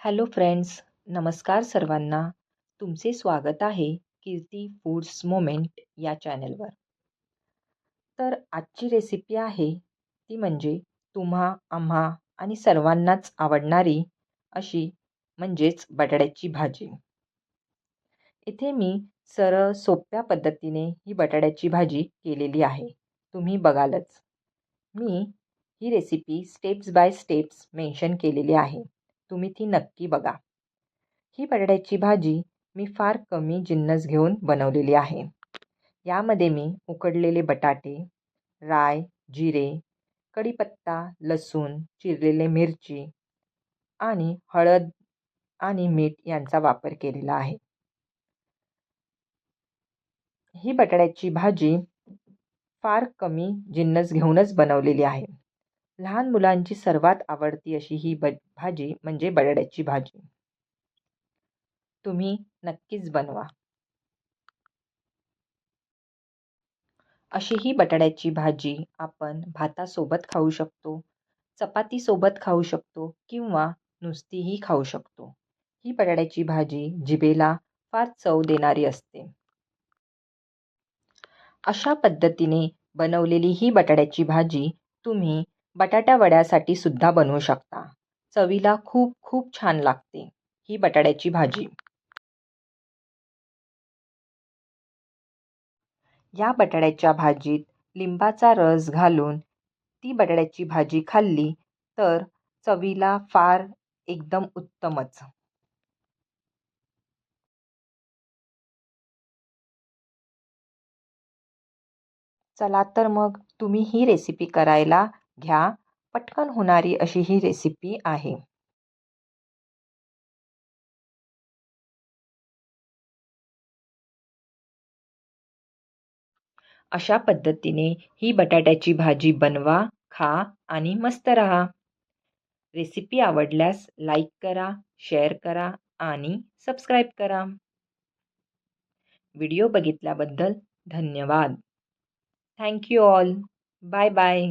Hello friends नमस्कार सर्वांना. तुमचे स्वागत आहे कीर्ती फूड्स मोमेंट या चॅनलवर तर आजची रेसिपी आहे ती म्हणजे तुम्हा आम्हा आणि सर्वांनाच आवडणारी अशी म्हणजेच बटाट्याची भाजी. इथे मी सरळ सोप्या पद्धतीने ही बटाट्याची भाजी केलेली आहे. तुम्ही बघालच. मी ही recipe steps by steps mention केलेली आहे. तुम्ही ती नक्की बघा. ही बटाट्याची भाजी मी फार कमी जिन्नस घेऊन बनवलेली आहे. यामध्ये मी उकडलेले बटाटे राय जिरे कढीपत्ता लसूण चिरलेले मिरची आणि हळद आणि मीठ यांचा वापर केलेला आहे. ही बटाट्याची भाजी फार कमी जिन्नस घेऊनच बनवलेली आहे. लहान मुलांची सर्वात आवडती अशी ही ब भाजी म्हणजे बटाट्याची भाजी. तुम्ही नक्कीच बनवा. अशी ही बटाट्याची भाजी आपण भातासोबत खाऊ शकतो चपातीसोबत खाऊ शकतो किंवा नुसतीही खाऊ शकतो. ही बटाट्याची भाजी जिभेला फार चव देणारी असते. अशा पद्धतीने बनवलेली ही बटाट्याची भाजी तुम्ही बटाटा वड्यासाठी सुद्धा बनवू शकता. चवीला खूप खूप छान लागते ही बटाट्याची भाजी. या बटाट्याच्या भाजीत लिंबाचा रस घालून ती बटाट्याची भाजी खाल्ली तर चवीला फार एकदम उत्तमच. चला तर मग तुम्ही ही रेसिपी करायला घ्या. पटकन होणारी अशी ही रेसिपी आहे. अशा पद्धतीने ही बटाट्याची भाजी बनवा खा आणि मस्त रहा. रेसिपी आवडल्यास लाईक करा शेअर करा आणि सबस्क्राईब करा. व्हिडिओ बघितल्याबद्दल धन्यवाद. Thank you all bye bye